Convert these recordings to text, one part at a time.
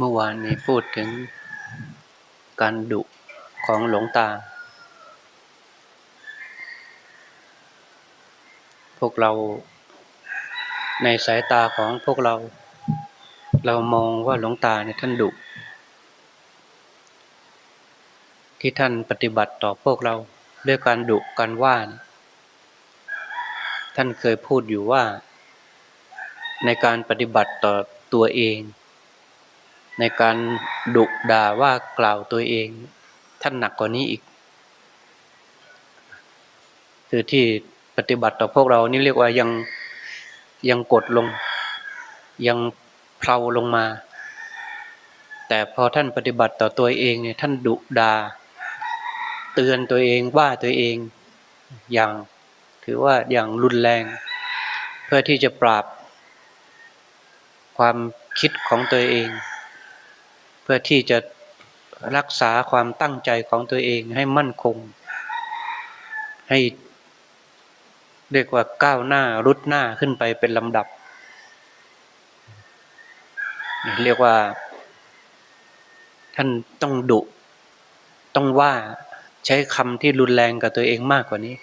เมื่อวานนี้พูดถึงการดุของหลวงตา พวกเรา ในสายตาของพวกเรา เรามองว่าหลวงตาเนี่ยท่านดุที่ท่านปฏิบัติต่อพวกเราด้วยการดุการว่านท่านเคยพูดอยู่ว่า ในการปฏิบัติต่อตัวเอง ในการดุด่าว่ากล่าวตัวเอง ท่านหนักกว่านี้อีก คือที่ปฏิบัติต่อพวกเรานี่เรียกว่ายังยังกดลง ยังเพลาลงมา แต่พอท่านปฏิบัติต่อตัวเองเนี่ยท่านดุดา เตือนตัวเองว่าตัวเองอย่างถือว่าอย่างรุนแรง เพื่อที่จะปราบความคิดของตัวเอง พื่อที่จะรักษาความตั้งใจของตัวเองให้มั่นคง ให้เรียกว่าก้าวหน้ารุดหน้าขึ้นไปเป็นลำดับ เรียกว่า ท่านต้องดุ ต้องว่าใช้คำที่รุนแรงกับตัวเองมากกว่านี้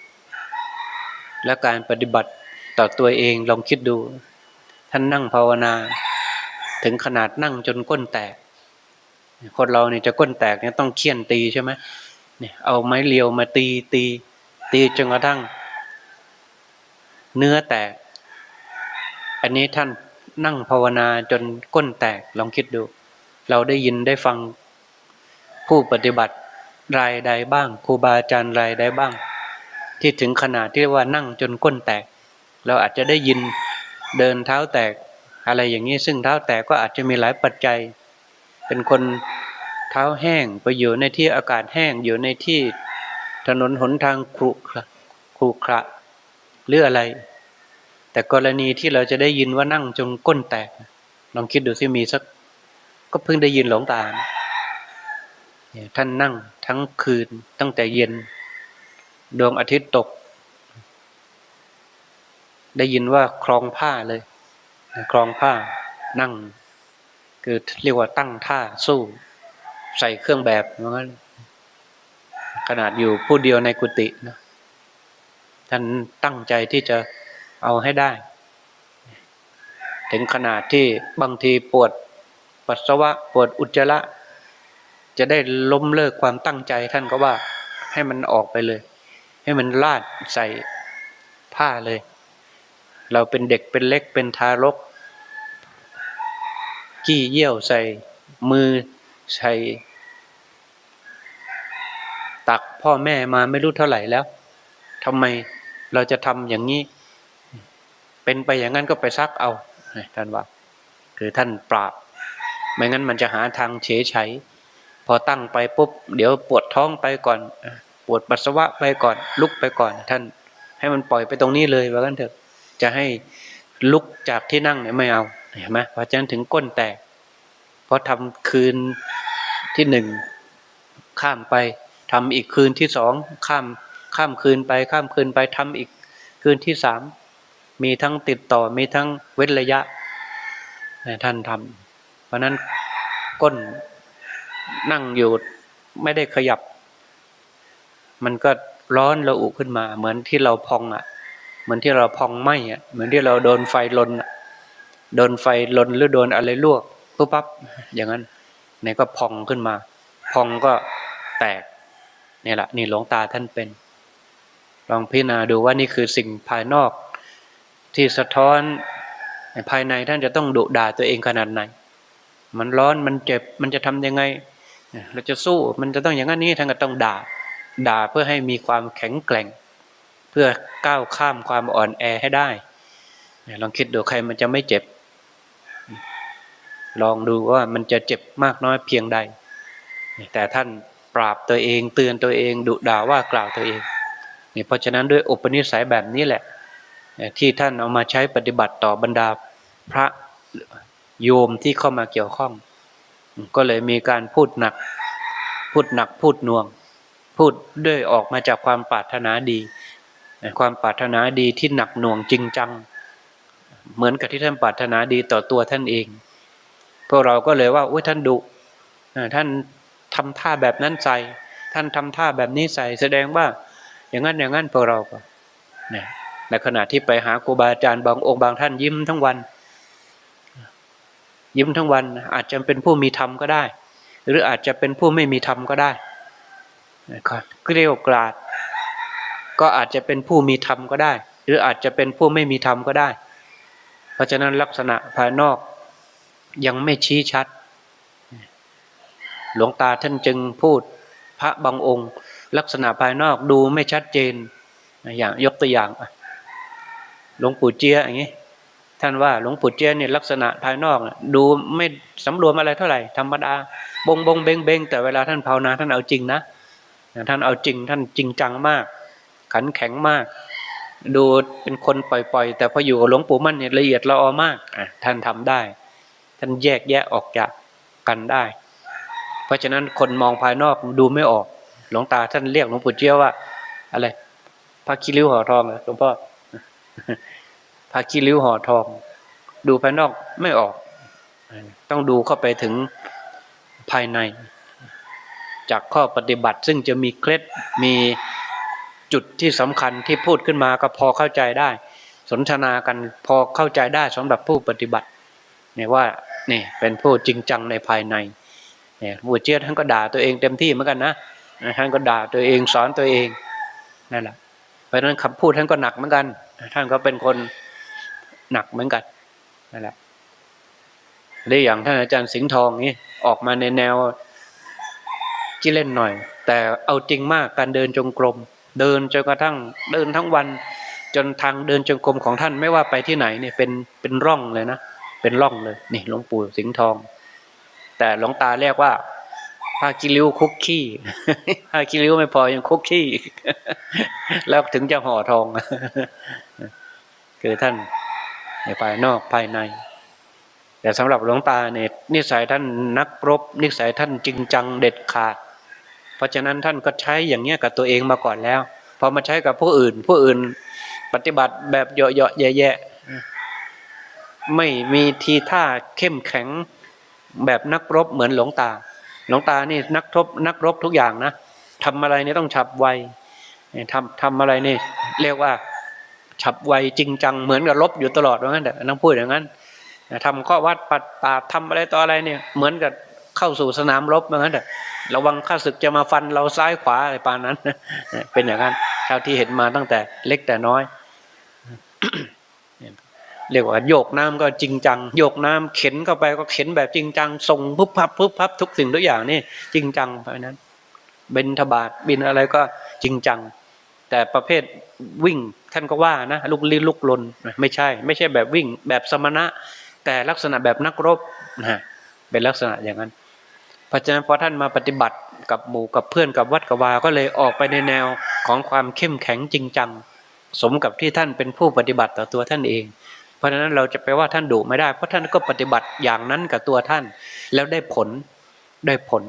และการปฏิบัติต่อตัวเองลองคิดดู ท่านนั่งภาวนา ถึงขนาดนั่งจนก้นแตก คนเราเนี่ยจะก้นแตกเนี่ยต้องเคี่ยนตีใช่ไหมเนี่ยเอาไม้เลียวมาตีตีตีจนกระทั่ง เนื้อแตก อันนี้ท่านนั่งภาวนาจนก้นแตกลองคิดดู เราได้ยินได้ฟังผู้ปฏิบัติรายใดบ้างครูบาอาจารย์รายใดบ้าง ที่ถึงขนาดที่ว่านั่งจนก้นแตก เราอาจจะได้ยินเดินเท้าแตกอะไรอย่างนี้ซึ่งเท้าแตกก็อาจจะมีหลายปัจจัย เป็นคนเท้าแห้งไปอยู่ในที่อากาศแห้งอยู่ในที่ถนนหนทางครุขระครุขระหรืออะไร แต่กรณีที่เราจะได้ยินว่านั่งจนก้นแตกลองคิดดูสิมีสัก ก็เพิ่งได้ยินหลงตาท่านนั่งทั้งคืนตั้งแต่เย็น ดวงอาทิตย์ตก ได้ยินว่าคลองผ้าเลยคลองผ้านั่ง คือเรียกว่าตั้งท่าสู้ ใส่เครื่องแบบเหมือนกันขนาดอยู่ผู้เดียวในกุฏินะท่านตั้งใจที่จะเอาให้ได้ ถึงขนาดที่บางทีปวดปัสสาวะปวดอุจจาระจะได้ล้มเลิกความตั้งใจท่านก็ว่าให้มันออกไปเลย ให้มันลาดใส่ผ้าเลย เราเป็นเด็กเป็นเล็กเป็นทารก กี้เยี่ยวใส่มือใส่ตักพ่อแม่มาไม่รู้เท่าไหร่แล้วทำไมเราจะทำอย่างนี้ เป็นไปอย่างนั้นก็ไปซักเอาท่านว่า คือท่านปราบ ไม่งั้นมันจะหาทางเฉยชัยพอตั้งไปปุ๊บ เดี๋ยวปวดท้องไปก่อน ปวดปัสสาวะไปก่อนลุกไปก่อน ท่าน ให้มันปล่อยไปตรงนี้เลยว่ากันเถอะ จะให้ลุกจากที่นั่งเนี่ยไม่เอา เห็นไหมเพราะฉะนั้นถึงก้นแตก เพราะทำคืนที่หนึ่งข้ามไปทำอีกคืนที่สองข้ามข้ามคืนไปข้ามคืนไปทำอีกคืนที่สามมีทั้งติดต่อมีทั้งเว้นระยะท่านทำเพราะนั้นก้นนั่งอยู่ไม่ได้ขยับ มันก็ร้อนระอุขึ้นมา เหมือนที่เราพองอะ เหมือนที่เราพองไหมอะเหมือนที่เราโดนไฟลนอะ โดนไฟลนหรือโดนอะไรลวกปุ๊บปั๊บอย่างนั้นไหนก็พองขึ้นมา พองก็แตกนี่แหละนี่หลวงตาท่านเป็น ลองพิจารณาดูว่านี่คือสิ่งภายนอก ที่สะท้อนภายในท่านจะต้องดุด่าตัวเองขนาดไหน มันร้อนมันเจ็บมันจะทำยังไง เราจะสู้มันจะต้องอย่างนั้นนี้ท่านก็ต้องด่า ด่าเพื่อให้มีความแข็งแกร่ง เพื่อก้าวข้ามความอ่อนแอให้ได้ลองคิดดูใครมันจะไม่เจ็บ ลองดูว่ามันจะเจ็บมากน้อยเพียงใด แต่ท่านปราบตัวเองเตือนตัวเองดุด่าว่ากล่าวตัวเองนี่เพราะฉะนั้นด้วยอุปนิสัยแบบนี้แหละ ที่ท่านเอามาใช้ปฏิบัติต่อบรรดาพระโยมที่เข้ามาเกี่ยวข้อง ก็เลยมีการพูดหนัก พูดหนักพูดน่วง พูดด้วยออกมาจากความปรารถนาดี ความปรารถนาดีที่หนักหน่วงจริงจัง เหมือนกับที่ท่านปรารถนาดีต่อตัวท่านเอง พวกเราก็เลยว่าอุ้ยท่านดุท่านทำท่าแบบนั้นใส่ท่านทำท่าแบบนี้ใส่แสดงว่า อย่างนั้นอย่างนั้นพวกเราก็เนี่ยในขณะที่ไปหาครูบาอาจารย์บางองค์บางท่านยิ้มทั้งวัน ยิ้มทั้งวันอาจจะเป็นผู้มีธรรมก็ได้ หรืออาจจะเป็นผู้ไม่มีธรรมก็ได้เกลียวกราด ก็อาจจะเป็นผู้มีธรรมก็ได้ หรืออาจจะเป็นผู้ไม่มีธรรมก็ได้ เพราะฉะนั้นลักษณะภายนอก ยังไม่ชี้ชัด หลวงตาท่านจึงพูดพระบางองค์ ลักษณะภายนอกดูไม่ชัดเจน อย่างยกตัวอย่างหลวงปู่เจียอย่างนี้ ท่านว่าหลวงปู่เจียเนี่ยลักษณะภายนอกดูไม่สำรวมอะไรเท่าไหร่ธรรมดาบงบงเบงเบงแต่เวลาท่านภาวนาท่านเอาจริงนะท่านเอาจริงท่านจริงจังมาก ขันแข็งมากดูเป็นคนปล่อยๆ แต่พออยู่กับหลวงปู่มั่นเนี่ยละเอียดละออมากอะท่านทำได้ ท่านแยกแยะออกจากกันได้ เพราะฉะนั้นคนมองภายนอกดูไม่ออก หลวงตาท่านเรียกหลวงปู่เจียว่า อะไรพระคิริ้วห่อทองหรอหลวงพ่อพระคิริ้วห่อทอง ดูภายนอกไม่ออก ต้องดูเข้าไปถึงภายใน จากข้อปฏิบัติซึ่งจะมีเคล็ดมีจุดที่สำคัญที่พูดขึ้นมาก็พอเข้าใจได้ สนทนากันพอเข้าใจได้สำหรับผู้ปฏิบัติเนี่ยว่า นี่เป็นผู้จริงจังในภายในเนี่ยบูเจียท่านก็ด่าตัวเองเต็มที่เหมือนกันนะท่านก็ด่าตัวเองสอนตัวเองนั่นแหละเพราะฉะนั้นคำพูดท่านก็หนักเหมือนกัน ท่านก็เป็นคนหนักเหมือนกันนั่นแหละหรืออย่างท่านอาจารย์สิงห์ทองนี่ออกมาในแนวที่เล่นหน่อย แต่เอาจริงมากการเดินจงกรม เดินจนกระทั่งเดินทั้งวัน จนทางเดินจงกรมของท่านไม่ว่าไปที่ไหนเนี่ยเป็นเป็นร่องเลยนะ เป็นร่องเลยนี่หลวงปู่สิงห์ทอง แต่หลวงตาเรียกว่าผ้ากิริ้วคุกขี้ผ้ากิริ้วไม่พอยังคุกขี้แล้วถึงจะห่อทอง คือท่านในภายนอกภายใน แต่สำหรับหลวงตาเนี่ยนิสัยท่านนักรบ นิสัยท่านจริงจังเด็ดขาด เพราะฉะนั้นท่านก็ใช้อย่างเนี้ยกับตัวเองมาก่อนแล้ว พอมาใช้กับผู้อื่น ผู้อื่น ปฏิบัติแบบเหยาะๆแย่ๆ ไม่มีทีท่าเข้มแข็งแบบนักรบเหมือนหลวงตา หลวงตานี่นักรบนักรบทุกอย่างนะทำอะไรนี่ต้องฉับไวทำทำอะไรนี่ เรียกว่าฉับไวจริงจังเหมือนกับรบอยู่ตลอดว่างั้นแต่ต้องพูดอย่างนั้นทำข้อวัดปัดปาดทำอะไรต่ออะไรเนี่ย เหมือนกับเข้าสู่สนามรบว่างั้นแต่ระวังข้าศึกจะมาฟันเราซ้ายขวาอะไรปานนั้นเป็นอย่างนั้นเท่าที่เห็นมาตั้งแต่เล็กแต่น้อย เรียกว่าโยกน้ำก็จริงจัง โยกน้ำเข็นเข้าไปก็เข็นแบบจริงจังส่งปุ๊บพับปุ๊บพับทุกสิ่งทุกอย่างนี่จริงจังเพราะนั้นเบนทบาทบินอะไรก็จริงจัง แต่ประเภทวิ่งท่านก็ว่านะลุกลี้ลุกลนไม่ใช่ ไม่ใช่แบบวิ่งแบบสมณะ แต่ลักษณะแบบนักรบนะเป็นลักษณะอย่างนั้นเพราะฉะนั้นพอท่านมาปฏิบัติกับหมู่กับเพื่อนกับวัดกับวาก็เลยออกไปในแนวของความเข้มแข็งจริงจัง สมกับที่ท่านเป็นผู้ปฏิบัติต่อตัวท่านเอง ราะฉะนั้นเราจะไปว่าท่านดุไม่ได้ เพราะท่านก็ปฏิบัติอย่างนั้นกับตัวท่าน แล้วได้ผลได้ผล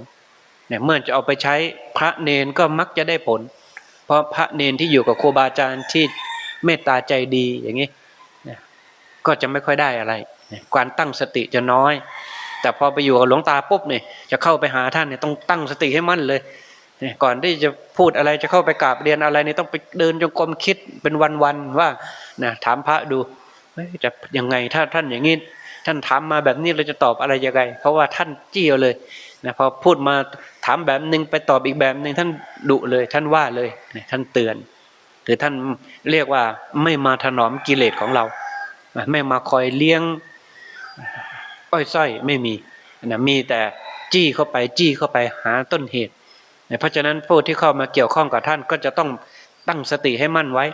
เนี่ยเมื่อจะเอาไปใช้พระเนนก็มักจะได้ผล เพราะพระเนนที่อยู่กับครูบาอาจารย์ที่เมตตาใจดีอย่างนี้ก็จะไม่ค่อยได้อะไรการตั้งสติจะน้อย แต่พอไปอยู่กับหลวงตาปุ๊บเนี่ยจะเข้าไปหาท่านเนี่ยต้องตั้งสติให้มั่นเลยก่อนที่จะพูดอะไรจะเข้าไปกราบเรียนอะไรเนี่ยต้องไปเดินจงกรมคิดเป็นวันๆว่านะถามพระดู จะยังไงถ้าท่านอย่างนี้ท่านถามมาแบบนี้เราจะตอบอะไรยังไง เพราะว่าท่านเจี้ยวเลยนะพอพูดมาถามแบบหนึ่งไปตอบอีกแบบหนึ่งท่านดุเลย ท่านว่าเลยท่านเตือน หรือท่านเรียกว่าไม่มาถนอมกิเลสของเรา ไม่มาคอยเลี้ยงอ้อยส้อยไม่มีนะมีแต่จี้เข้าไปจี้เข้าไปหาต้นเหตุ เพราะฉะนั้นผู้ที่เข้ามาเกี่ยวข้องกับท่านก็จะต้องตั้งสติให้มั่นไว้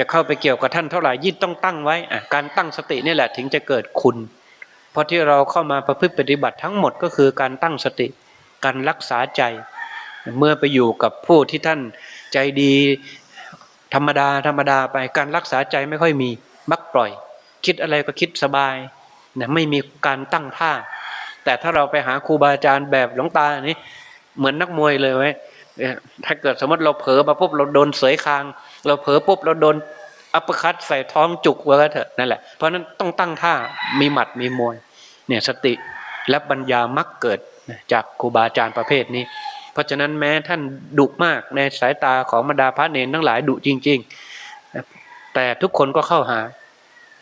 จะเข้าไปเกี่ยวกับท่านเท่าไหร่ยิ่งต้องตั้งไว้การตั้งสตินี่แหละถึงจะเกิดคุณ เพราะที่เราเข้ามาประพฤติปฏิบัติทั้งหมดก็คือการตั้งสติ การรักษาใจ เมื่อไปอยู่กับผู้ที่ท่านใจดีธรรมดาธรรมดาไปการรักษาใจไม่ค่อยมีมักปล่อย คิดอะไรก็คิดสบายนะไม่มีการตั้งท่า แต่ถ้าเราไปหาครูบาอาจารย์แบบหลวงตานี้เหมือนนักมวยเลยไหมถ้าเกิดสมมติเราเผลอมาปุ๊บเราโดนเสยคาง เราเผลอปุ๊บเราโดนอัปคัตใส่ท้องจุกไว้เถอะนั่นแหละเพราะนั้นต้องตั้งท่ามีหมัดมีมวยเนี่ยสติและปัญญามักเกิดจากครูบาอาจารย์ประเภทนี้ เพราะฉะนั้นแม้ท่านดุมากในสายตาของบรรดาพระเนรทั้งหลายดุจริง ๆ แต่ทุกคนก็เข้าหา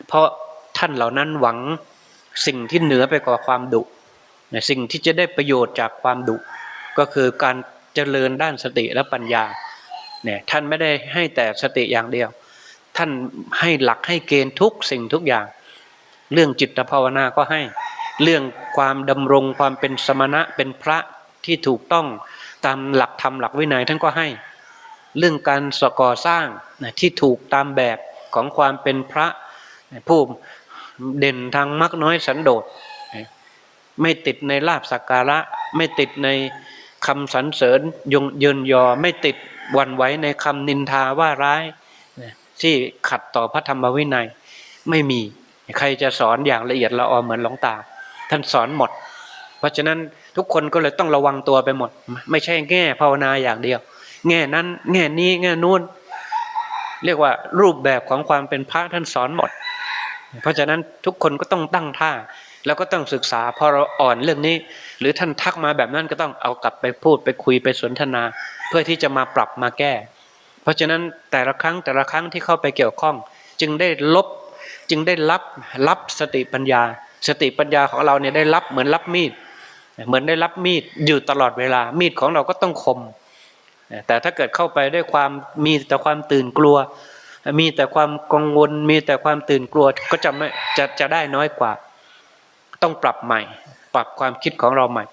เพราะท่านเหล่านั้นหวังสิ่งที่เหนือไปกว่าความดุสิ่งที่จะได้ประโยชน์จากความดุก็คือการเจริญด้านสติและปัญญา เนี่ยท่านไม่ได้ให้แต่สติอย่างเดียว ท่านให้หลักให้เกณฑ์ทุกสิ่งทุกอย่าง เรื่องจิตภาวนาก็ให้ เรื่องความดำรงความเป็นสมณะเป็นพระที่ถูกต้องตามหลักธรรมหลักวินัยท่านก็ให้ เรื่องการสก่อสร้างที่ถูกตามแบบของความเป็นพระผู้เด่นทางมรรคน้อยสันโดษไม่ติดในลาบสักการะ ไม่ติดในคำสรรเสริญยงเยินยอไม่ติด วันไหวในคำนินทาว่าร้ายที่ขัดต่อพระธรรมวินัยไม่มีใครจะสอนอย่างละเอียดละออเหมือนหลวงตา ท่านสอนหมด เพราะฉะนั้นทุกคนก็เลยต้องระวังตัวไปหมด ไม่ใช่แง่ภาวนาอย่างเดียว แง่นั้น แง่นี้แง่นู้นเรียกว่ารูปแบบของความเป็นพระท่านสอนหมด เพราะฉะนั้นทุกคนก็ต้องตั้งท่า แล้วก็ต้องศึกษาพอเราอ่อนเรื่องนี้ หรือท่านทักมาแบบนั้นก็ต้องเอากลับไปพูดไปคุยไปสนทนา เพื่อที่จะมาปรับมาแก้ เพราะฉะนั้นแต่ละครั้งแต่ละครั้งที่เข้าไปเกี่ยวข้อง จึงได้ลบจึงได้รับรับสติปัญญา สติปัญญาของเราเนี่ยได้รับเหมือนรับมีด เหมือนได้รับมีดอยู่ตลอดเวลา มีดของเราก็ต้องคม แต่ถ้าเกิดเข้าไปด้วยความมีแต่ความตื่นกลัว มีแต่ความกังวล มีแต่ความตื่นกลัวก็จะไม่จะจะได้น้อยกว่า ต้องปรับใหม่ ปรับความคิดของเราใหม่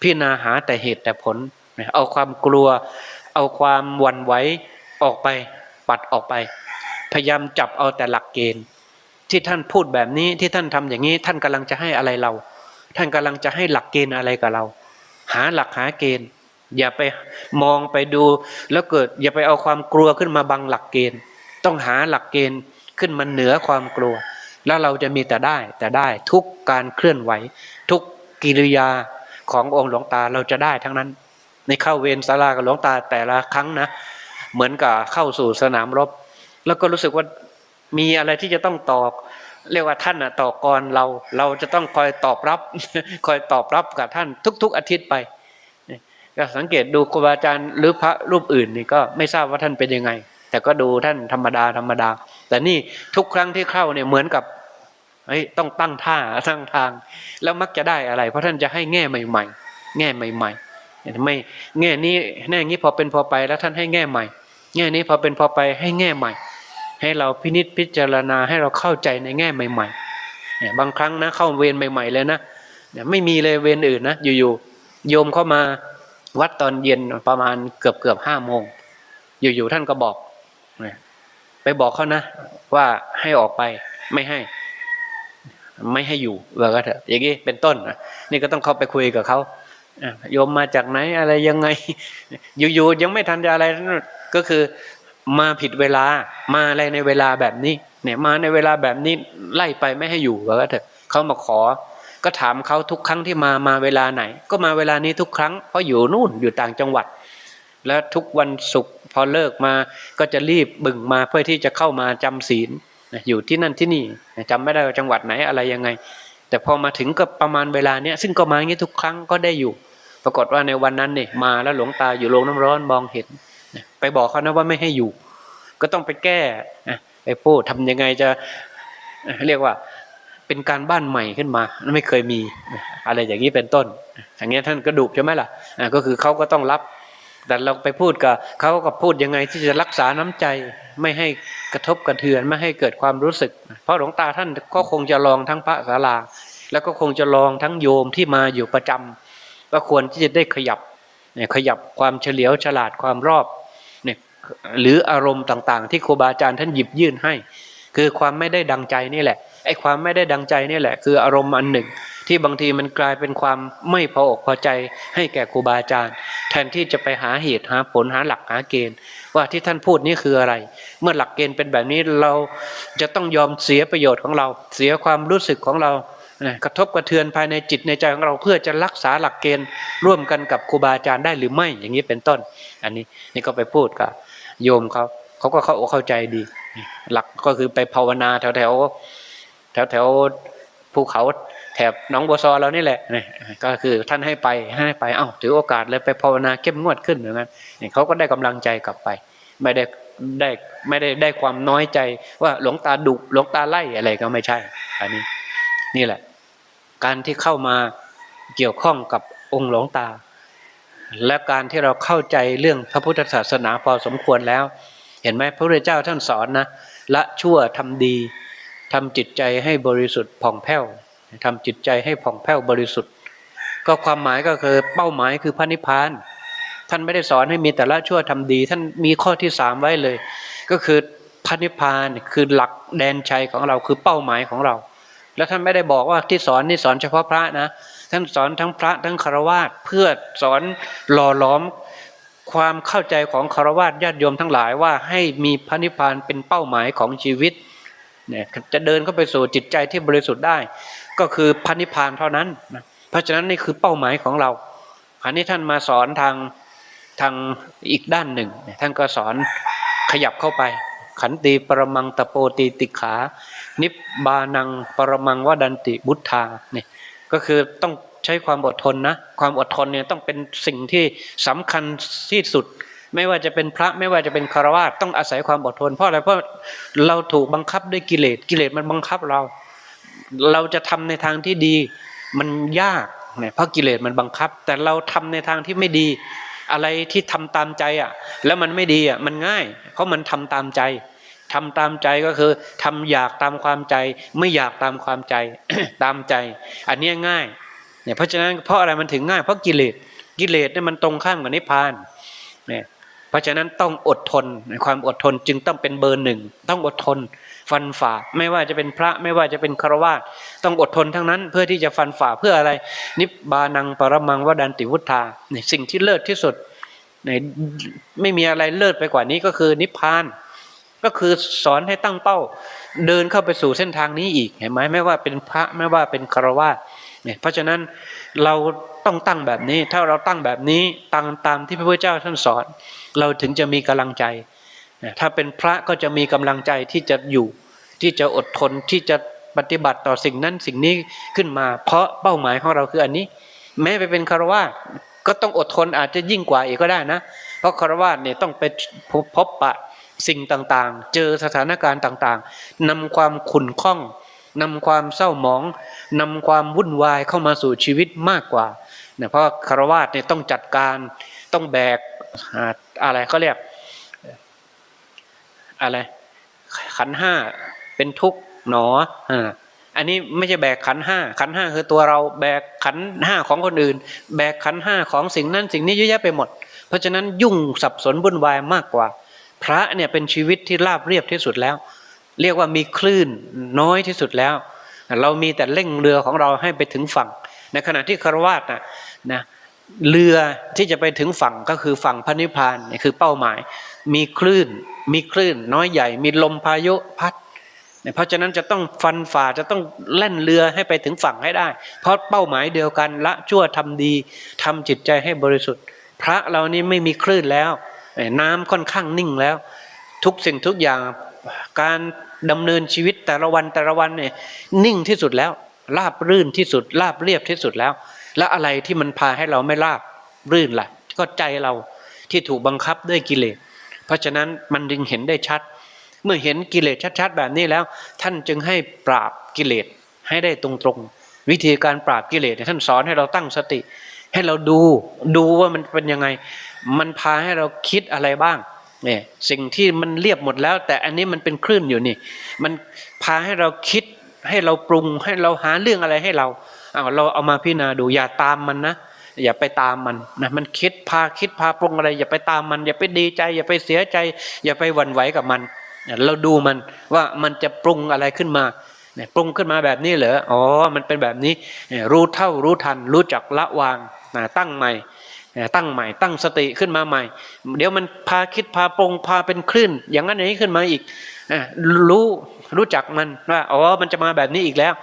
พิจารณาหาแต่เหตุแต่ผล เอาความกลัว เอาความวันไหวออกไป ปัดออกไป พยายามจับเอาแต่หลักเกณฑ์ ที่ท่านพูดแบบนี้ที่ท่านทำอย่างนี้ ท่านกำลังจะให้อะไรเรา ท่านกำลังจะให้หลักเกณฑ์อะไรกับเรา หาหลักหาเกณฑ์ อย่าไปมองไปดู แล้วเกิดอย่าไปเอาความกลัวขึ้นมาบังหลักเกณฑ์ ต้องหาหลักเกณฑ์ขึ้นมาเหนือความกลัว แล้วเราจะมีแต่ได้แต่ได้ทุกการเคลื่อนไหว ทุกกิริยาขององค์หลวงตาเราจะได้ทั้งนั้น ในเข้าเวรศาลากับหลวงตาแต่ละครั้งนะ เหมือนกับเข้าสู่สนามรบ แล้วก็รู้สึกว่ามีอะไรที่จะต้องตอบ เรียกว่าท่านอะต่อกรเราเราจะต้องคอยตอบรับ คอยตอบรับกับท่านทุก ๆ อาทิตย์ไปก็สังเกตดูครูบาอาจารย์หรือพระรูปอื่นนี่ก็ไม่ทราบว่าท่านเป็นยังไง แต่ก็ดูท่านธรรมดาธรรมดา แต่นี่ทุกครั้งที่เข้าเนี่ยเหมือนกับเฮ้ยต้องตั้งท่าตั้งทาง แล้วมักจะได้อะไร เพราะท่านจะให้แง่ใหม่ ๆ แง่ใหม่ๆไม่แง่นี้แง่นี้พอเป็นพอไปแล้วท่านให้แง่ใหม่ แง่นี้พอเป็นพอไปให้แง่ใหม่ ให้เราพินิษพิจารณาให้เราเข้าใจในแง่ใหม่ๆเนี่ยบางครั้งนะเข้าเวรใหม่ ๆ เลยนะเนี่ยไม่มีเลยเวรอื่นนะอยู่ๆโยมเข้ามาวัดตอนเย็นประมาณเกือบเกือบห้าโมงอยู่ๆท่านก็บอก ไปบอกเขานะ ว่าให้ออกไปไม่ให้ ไม่ให้อยู่ว่าก็เถอะอย่างนี้เป็นต้นนี่ก็ต้องเข้าไปคุยกับเขาโยมมาจากไหนอะไรยังไง อยู่ๆยังไม่ทันจะอะไรก็คือมาผิดเวลามาอะไรในเวลาแบบนี้ เนี่ยมาในเวลาแบบนี้ไล่ไปไม่ให้อยู่ว่าก็เถอะเขามาขอ ก็ถามเขาทุกครั้งที่มามาเวลาไหน ก็มาเวลานี้ทุกครั้งเพราะอยู่นู่นอยู่ต่างจังหวัด แล้วทุกวันศุกร์ พอเลิกมาก็จะรีบบึ่งมาเพื่อที่จะเข้ามาจำศีลอยู่ที่นั่นที่นี่จำไม่ได้ว่าจังหวัดไหนอะไรยังไง แต่พอมาถึงก็ประมาณเวลาเนี้ยซึ่งก็มาอย่างนี้ทุกครั้งก็ได้อยู่ ปรากฏว่าในวันนั้นเนี่ยมาแล้วหลวงตาอยู่โรงน้ำร้อนมองเห็น ไปบอกเขานะว่าไม่ให้อยู่ ก็ต้องไปแก้ไปพูดทำยังไงจะเรียกว่าเป็นการบ้านใหม่ขึ้นมาไม่เคยมีอะไรอย่างนี้เป็นต้นอย่างเงี้ยท่านกระดูกใช่ไหมล่ะก็คือเขาก็ต้องรับ แต่เราไปพูดกับเขาก็พูดยังไงที่จะรักษาน้ำใจไม่ให้กระทบกระเทือนไม่ให้เกิดความรู้สึก เพราะหลวงตาท่านก็คงจะลองทั้งพระศาลา แล้วก็คงจะลองทั้งโยมที่มาอยู่ประจำก็ควรที่จะได้ขยับเนี่ยขยับความเฉลียวฉลาดความรอบเนี่ยหรืออารมณ์ต่างๆ ที่ครูบาอาจารย์ท่านหยิบยื่นให้ คือความไม่ได้ดังใจนี่แหละไอ้ความไม่ได้ดังใจนี่แหละ คืออารมณ์อันหนึ่ง ที่บางทีมันกลายเป็นความไม่พออกพอใจให้แก่ครูบาอาจารย์ แทนที่จะไปหาเหตุหาผลหาหลักหาเกณฑ์ ว่าที่ท่านพูดนี่คืออะไร เมื่อหลักเกณฑ์เป็นแบบนี้เราจะต้องยอมเสียประโยชน์ของเรา เสียความรู้สึกของเรากระทบกระเทือนภายในจิตในใจของเราเพื่อจะรักษาหลักเกณฑ์ ร่วมกันกับครูบาอาจารย์ได้หรือไม่อย่างนี้เป็นต้น อันนี้นี่ก็ไปพูดกับโยมเขาเขาก็เข้าเข้าใจดี หลักก็คือไปภาวนาแถวแถวแถวแถวภูเขา แถบหนองบัวซอเรานี่แหละนี่ก็คือท่านให้ไปให้ไป เอ้าถือโอกาสเลยไปภาวนาเข้มงวดขึ้นเหมือนกันนี่เขาก็ได้กำลังใจกลับไป ไม่ได้ได้ไม่ได้ได้ความน้อยใจว่าหลวงตาดุหลวงตาไล่อะไรก็ไม่ใช่ อันนี้นี่แหละ การที่เข้ามาเกี่ยวข้องกับองค์หลวงตา และการที่เราเข้าใจเรื่องพระพุทธศาสนาพอสมควรแล้ว เห็นไหมพระพุทธเจ้าท่านสอนนะละชั่วทำดีทำจิตใจให้บริสุทธิ์ผ่องแผ้ว ทำจิตใจให้ผ่องแผ้วบริสุทธิ์ ก็ความหมายก็คือเป้าหมายคือพระนิพพาน ท่านไม่ได้สอนให้มีแต่ละชั่วทำดี ท่านมีข้อที่สามไว้เลย ก็คือพระนิพพานคือหลักแดนชัยของเราคือเป้าหมายของเรา แล้วท่านไม่ได้บอกว่าที่สอนนี่สอนเฉพาะพระนะ ท่านสอนทั้งพระทั้งคารวาสเพื่อสอนหล่อหลอมความเข้าใจของคารวาสญาติโยมทั้งหลายว่าให้มีพระนิพพานเป็นเป้าหมายของชีวิตเนี่ยจะเดินเข้าไปสู่จิตใจที่บริสุทธิ์ได้ ก็คือพระนิพพานเท่านั้นนะเพราะฉะนั้นนี่คือเป้าหมายของเราอันนี้ท่านมาสอนทางทางอีกด้านหนึ่ง ท่านก็สอนขยับเข้าไป ขันติปรมังตะโปตีติขา นิบบานังปรมังวดันติบุทธาเนี่ยก็คือต้องใช้ความอดทนนะความอดทนเนี่ยต้องเป็นสิ่งที่สำคัญที่สุด ไม่ว่าจะเป็นพระไม่ว่าจะเป็นคารวะต้องอาศัยความอดทน เพราะอะไรเพราะเราถูกบังคับด้วยกิเลสกิเลสมันบังคับเรา เราจะทำในทางที่ดี มันยากเนี่ยเพราะกิเลสมันบังคับ แต่เราทำในทางที่ไม่ดี อะไรที่ทำตามใจอะ แล้วมันไม่ดีอะมันง่าย เพราะมันทำตามใจทำตามใจก็คือทำอยากตามความใจ ไม่อยากตามความใจตามใจ อันนี้ง่ายเนี่ยเพราะฉะนั้นเพราะอะไรมันถึงง่าย เพราะกิเลสกิเลสเนี่ยมันตรงข้ามกับนิพพาน เพราะฉะนั้นต้องอดทนความอดทนจึงต้องเป็นเบอร์หนึ่งต้องอดทน ฟันฝ่าไม่ว่าจะเป็นพระไม่ว่าจะเป็นคารวาสต้องอดทนทั้งนั้น เพื่อที่จะฟันฝ่าเพื่ออะไร นิบานังปรมังวดันติวุฒาเนี่ยสิ่งที่เลิศที่สุดเนี่ยไม่มีอะไรเลิศไปกว่านี้ก็คือนิพพาน ก็คือสอนให้ตั้งเป้า เดินเข้าไปสู่เส้นทางนี้อีกเห็นไหมไม่ว่าเป็นพระไม่ว่าเป็นคารวาสเนี่ยเพราะฉะนั้นเรา ต้องตั้งแบบนี้ ถ้าเราตั้งแบบนี้ตั้งตามที่พระพุทธเจ้าท่านสอน เราถึงจะมีกำลังใจ ถ้าเป็นพระก็จะมีกำลังใจที่จะอยู่ ที่จะอดทนที่จะปฏิบัติต่อสิ่งนั้นสิ่งนี้ขึ้นมา เพราะเป้าหมายของเราคืออันนี้ แม้ไปเป็นคารวาก็ต้องอดทนอาจจะยิ่งกว่าอีกก็ได้นะ เพราะคารวาเนี่ยต้องไปพบปะสิ่งต่างๆ เจอสถานการณ์ต่างๆนำความขุ่นข้อง นำความเศร้าหมองนำความวุ่นวายเข้ามาสู่ชีวิตมากกว่าเนี่ยเพราะคารวาสเนี่ยต้องจัดการต้องแบกอ่าอะไรเขาเรียกอะไรขันห้าเป็นทุกข์หนออ่าอันนี้ไม่ใช่แบกขันห้าขันห้าคือตัวเราแบกขันห้าของคนอื่น แบกขันห้าของสิ่งนั้นสิ่งนี้เยอะแยะไปหมด เพราะฉะนั้นยุ่งสับสนวุ่นวายมากกว่า พระเนี่ยเป็นชีวิตที่ราบเรียบที่สุดแล้ว เรียกว่ามีคลื่นน้อยที่สุดแล้ว เรามีแต่เร่งเรือของเราให้ไปถึงฝั่ง ในขณะที่คารวาสนะนะเรือที่จะไปถึงฝั่งก็คือฝั่งพระนิพพานนี่คือเป้าหมาย มีคลื่น มีคลื่น น้อยใหญ่ มีลมพายุพัดเนี่ยเพราะฉะนั้นจะต้องฟันฝ่าจะต้องแล่นเรือให้ไปถึงฝั่งให้ได้ เพราะเป้าหมายเดียวกันละชั่วทำดีทำจิตใจให้บริสุทธิ์ พระเรานี่ไม่มีคลื่นแล้ว น้ำค่อนข้างนิ่งแล้ว ทุกสิ่งทุกอย่าง การดำเนินชีวิตแต่ละวันแต่ละวันเนี่ยนิ่งที่สุดแล้ว ราบรื่นที่สุด ราบเรียบที่สุดแล้ว แล้วอะไรที่มันพาให้เราไม่ราบรื่นล่ะ ก็ใจเราที่ถูกบังคับด้วยกิเลส เพราะฉะนั้นมันจึงเห็นได้ชัด เมื่อเห็นกิเลสชัดๆ แบบนี้แล้ว ท่านจึงให้ปราบกิเลสให้ได้ตรงๆ วิธีการปราบกิเลสท่านสอนให้เราตั้งสติ ให้เราดูดูว่ามันเป็นยังไง มันพาให้เราคิดอะไรบ้าง เนี่ยสิ่งที่มันเรียบหมดแล้ว แต่อันนี้มันเป็นคลื่นอยู่นี่ มันพาให้เราคิดให้เราปรุงให้เราหาเรื่องอะไรให้เราเอาเราเอามาพิจารณาดูอย่าตามมันนะอย่าไปตามมันนะมันคิดพาคิดพาปรุงอะไร อย่าไปตามมัน อย่าไปดีใจ อย่าไปเสียใจ อย่าไปหวั่นไหวกับมัน เราดูมันว่ามันจะปรุงอะไรขึ้นมาเนี่ยปรุงขึ้นมาแบบนี้เหรออ๋อมันเป็นแบบนี้รู้เท่ารู้ทัน รู้จักละวางนะตั้งใหม่ ตั้งใหม่ ตั้งสติขึ้นมาใหม่ เดี๋ยวมันพาคิดพาปรงพาเป็นคลื่น อย่างนั้นอย่างนี้ขึ้นมาอีกรู้รู้จักมันว่าอ๋อมันจะมาแบบนี้อีกแล้ว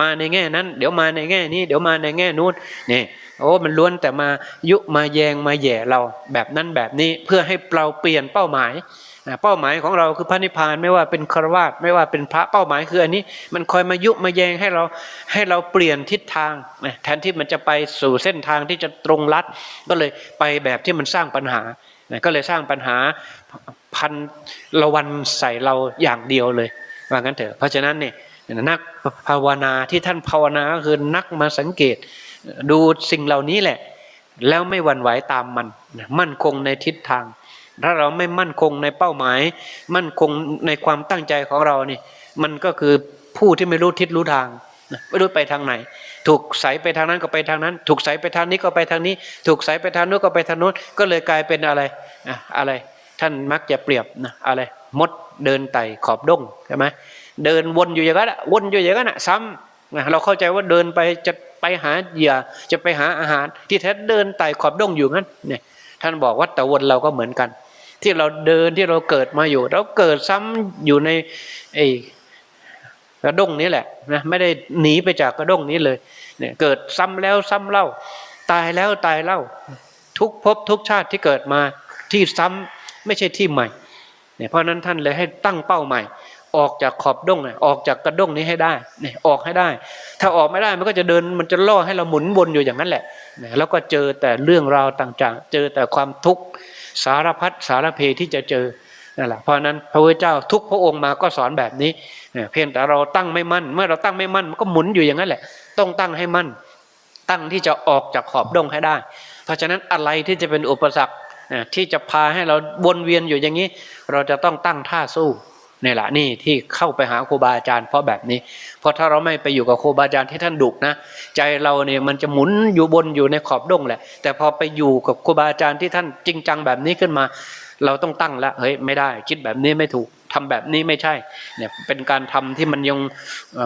มาในแง่นั้น เดี๋ยวมาในแง่นี้ เดี๋ยวมาในแง่นู้นนี่โอ้มันล้วนแต่มายุมาแยงมาแย่เราแบบนั้นแบบนี้เพื่อให้เราเปลี่ยนเป้าหมาย นะเป้าหมายของเราคือพระนิพพานไม่ว่าเป็นครวาสไม่ว่าเป็นพระเป้าหมายคืออันนี้ มันคอยมายุมาแยงให้เราให้เราเปลี่ยนทิศทางนะแทนที่มันจะไปสู่เส้นทางที่จะตรงลัด ก็เลยไปแบบที่มันสร้างปัญหานะก็เลยสร้างปัญหาพันละวันใส่เราอย่างเดียวเลยว่างั้นเถอะเพราะฉะนั้นเนี่ยนักภาวนาที่ท่านภาวนาก็คือนักมาสังเกต ดูสิ่งเหล่านี้แหละ แล้วไม่หวั่นไหวตามมันมั่นคงในทิศทาง ถ้าเราไม่มั่นคงในเป้าหมาย มั่นคงในความตั้งใจของเรานี่ มันก็คือผู้ที่ไม่รู้ทิศรู้ทางไม่รู้ไปทางไหน ถูกใสไปทางนั้นก็ไปทางนั้น ถูกใสไปทางนี้ก็ไปทางนี้ ถูกใสไปทางนู้นก็ไปทางนู้นก็เลยกลายเป็นอะไรอะไร ท่านมักจะเปรียบนะอะไร มดเดินไต่ขอบดงใช่ไหมเดินวนอยู่อย่างนั้นวนอยู่อย่างนั้นซ้ำเราเข้าใจว่าเดินไปจะไปหาเหยื่อจะไปหาอาหาร ที่แท้เดินไต่ขอบดงอยู่งั้นเนี่ยท่านบอกว่าแต่วนเราก็เหมือนกัน ที่เราเดินที่เราเกิดมาอยู่ เราเกิดซ้ำอยู่ในไอ้กระด้งนี้แหละนะไม่ได้หนีไปจากกระด้งนี้เลยเนี่ยเกิดซ้ำแล้วซ้ำเล่า ตายแล้วตายเล่า ทุกภพทุกชาติที่เกิดมาที่ซ้ำไม่ใช่ที่ใหม่เนี่ยเพราะนั้นท่านเลยให้ตั้งเป้าใหม่ ออกจากขอบด้งเนี่ยออกจากกระด้งนี้ให้ได้เนี่ยออกให้ได้ ถ้าออกไม่ได้มันก็จะเดินมันจะล่อให้เราหมุนวนอยู่อย่างนั้นแหละเนี่ยแล้วก็เจอแต่เรื่องราวต่างๆ เจอแต่ความทุกข์ สารพัดสารเพที่จะเจอนั่นแหละเพราะนั้นพระพุทธเจ้าทุกพระองค์มาก็สอนแบบนี้เนี่ยเพียงแต่เราตั้งไม่มั่น เมื่อเราตั้งไม่มั่นมันก็หมุนอยู่อย่างนั้นแหละ ต้องตั้งให้มั่น ตั้งที่จะออกจากขอบดงให้ได้ เพราะฉะนั้นอะไรที่จะเป็นอุปสรรคที่จะพาให้เราวนเวียนอยู่อย่างนี้ เราจะต้องตั้งท่าสู้ นี่แหละนี่ที่เข้าไปหาครูบาอาจารย์เพราะแบบนี้ เพราะถ้าเราไม่ไปอยู่กับครูบาอาจารย์ที่ท่านดุนะ ใจเราเนี่ยมันจะหมุนอยู่บนอยู่ในขอบดงแหละ แต่พอไปอยู่กับครูบาอาจารย์ที่ท่านจริงจังแบบนี้ขึ้นมา เราต้องตั้งละเฮ้ยไม่ได้ คิดแบบนี้ไม่ถูก ทำแบบนี้ไม่ใช่เนี่ยเป็นการทำที่มันยัง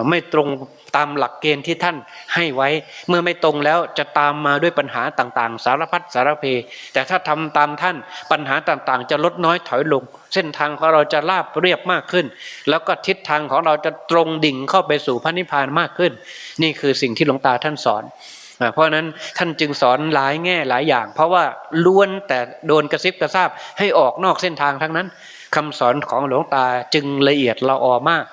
ไม่ตรงตามหลักเกณฑ์ที่ท่านให้ไว้ เมื่อไม่ตรงแล้วจะตามมาด้วยปัญหาต่างๆ สารพัดสารเพ แต่ถ้าทำตามท่านปัญหาต่างๆ จะลดน้อยถอยลง เส้นทางของเราจะราบเรียบมากขึ้น แล้วก็ทิศทางของเราจะตรงดิ่งเข้าไปสู่พระนิพพานมากขึ้น นี่คือสิ่งที่หลวงตาท่านสอนเพราะนั้นท่านจึงสอนหลายแง่หลายอย่าง เพราะว่าล้วนแต่โดนกระซิบกระซาบให้ออกนอกเส้นทางทั้งนั้น คำสอนของหลวงตาจึงละเอียดละออมาก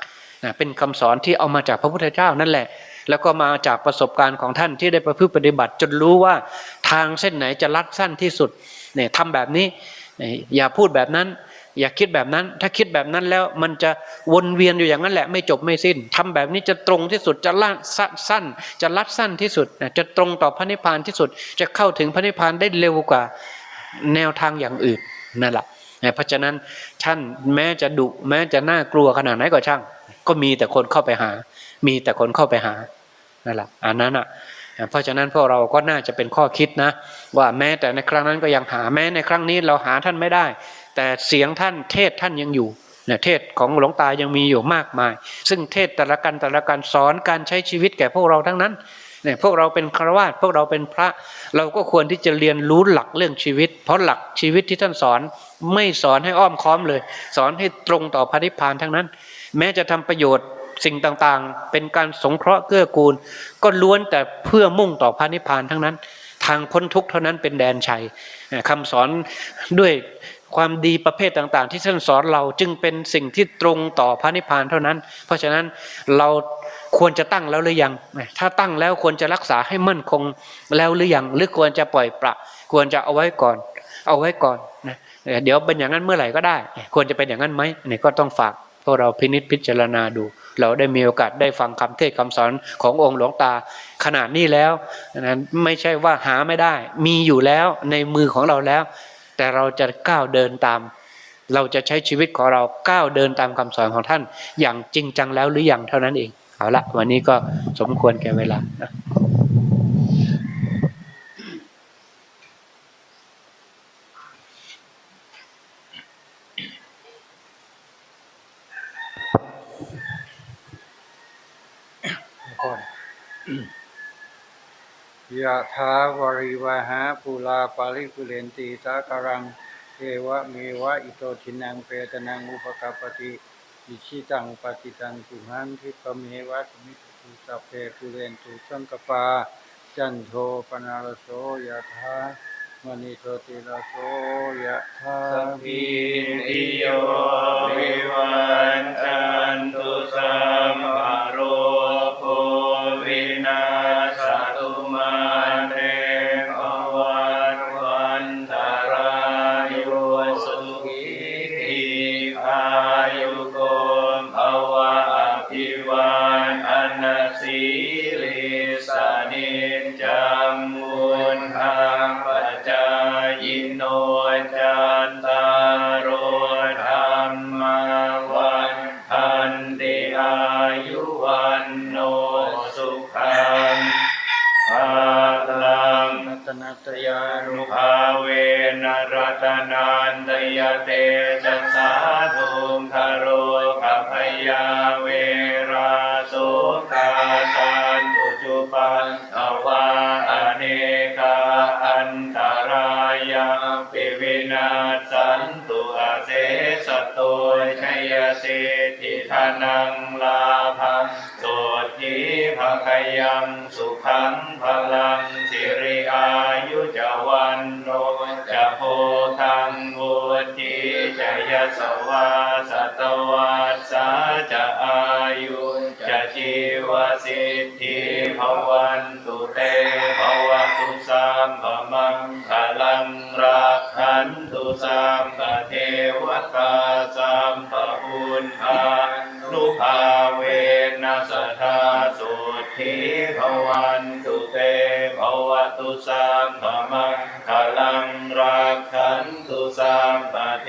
นะเป็นคำสอนที่เอามาจากพระพุทธเจ้านั่นแหละ แล้วก็มาจากประสบการณ์ของท่านที่ได้ประพฤติปฏิบัติ จนรู้ว่าทางเส้นไหนจะลัดสั้นที่สุดเนี่ยทำแบบนี้อย่าพูดแบบนั้น อย่าคิดแบบนั้น ถ้าคิดแบบนั้นแล้วมันจะวนเวียนอยู่อย่างนั้นแหละไม่จบไม่สิ้นทำแบบนี้จะตรงที่สุดจะล่าสั้น จะลัดสั้นที่สุดจะตรงต่อพระนิพพานที่สุด จะเข้าถึงพระนิพพานได้เร็วกว่าแนวทางอย่างอื่นนั่นแหละ เพราะฉะนั้นท่านแม้จะดุแม้จะน่ากลัวขนาดไหนก็ช่าง ก็มีแต่คนเข้าไปหา มีแต่คนเข้าไปหานั่นแหละอันนั้นอะเพราะฉะนั้นพวกเราก็น่าจะเป็นข้อคิดนะ ว่าแม้แต่ในครั้งนั้นก็ยังหาแม้ในครั้งนี้เราหาท่านไม่ได้ แต่เสียงท่านเทศท่านยังอยู่เนี่ยเทศของหลวงตายังมีอยู่มากมาย ซึ่งเทศแต่ละกันแต่ละกันสอนการใช้ชีวิตแก่พวกเราทั้งนั้น เนี่ยพวกเราเป็นครวาสพวกเราเป็นพระ เราก็ควรที่จะเรียนรู้หลักเรื่องชีวิต เพราะหลักชีวิตที่ท่านสอนไม่สอนให้อ้อมค้อมเลย สอนให้ตรงต่อพระนิพพานทั้งนั้น แม้จะทำประโยชน์สิ่งต่างๆ เป็นการสงเคราะห์เกื้อกูล ก็ล้วนแต่เพื่อมุ่งต่อพระนิพพานทั้งนั้น ทางพ้นทุกข์เท่านั้นเป็นแดนชัยคำสอนด้วยความดีประเภทต่างๆ ที่ท่านสอนเราจึงเป็นสิ่งที่ตรงต่อพระนิพพานเท่านั้น เพราะฉะนั้นเรา ควรจะตั้งแล้วหรือยัง ถ้าตั้งแล้วควรจะรักษาให้มั่นคงแล้วหรือยัง หรือควรจะปล่อยประควรจะเอาไว้ก่อน เอาไว้ก่อนนะเดี๋ยวเป็นอย่างนั้นเมื่อไหร่ก็ได้ ควรจะเป็นอย่างนั้นไหมนี่ก็ต้องฝากพวกเราพินิจพิจารณาดู เราได้มีโอกาสได้ฟังคำเทศคำสอนขององค์หลวงตาขนาดนี้แล้วนะไม่ใช่ว่าหาไม่ได้ มีอยู่แล้วในมือของเราแล้ว แต่เราจะก้าวเดินตาม เราจะใช้ชีวิตของเราก้าวเดินตามคำสอนของท่าน อย่างจริงจังแล้วหรือยังเท่านั้นเอง เอาละวันนี้ก็สมควรแก่เวลานะยะถาวริวหาปูลาปาริกุเรนตีสาการังเทวะเมวะอิโตทินังเปตนังอุปกปปติ อิชิตังปฏิตังสุหันทิปะเมวะสมิตุสัพเพกุเรนตุสังกปา จันโทปนารโสยะธามณิโชติรโสยะธาสัพพิติโยวิวันจันตุสัมภโร อายุวันโนสุขังภาลังรัตนัตยานุภาเวนรัตนันตยเตจัสสาธุมคาโรกัพยาเวราสุกาสันตุจุปันอวาอเนกาอันตรายาปิวินาศสันตุอาเสสตโตชัยสิ นังลาภังโสทิภคยังสุขังพลังสิริอายุจวันโนจะโพธังวุธิจะยสวาสตวัสสาจะอายุจะชีวสิทธิภวันตุเตภวตุสัมภมัง สัมปมังคลังรักขันตุสัมปเท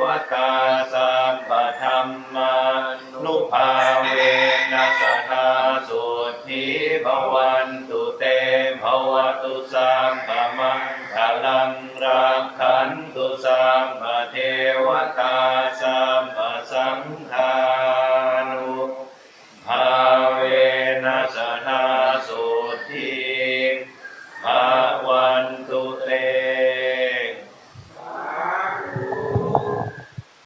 วตาสัมปธรรมานุภาเวนัสธาสุทธิภวา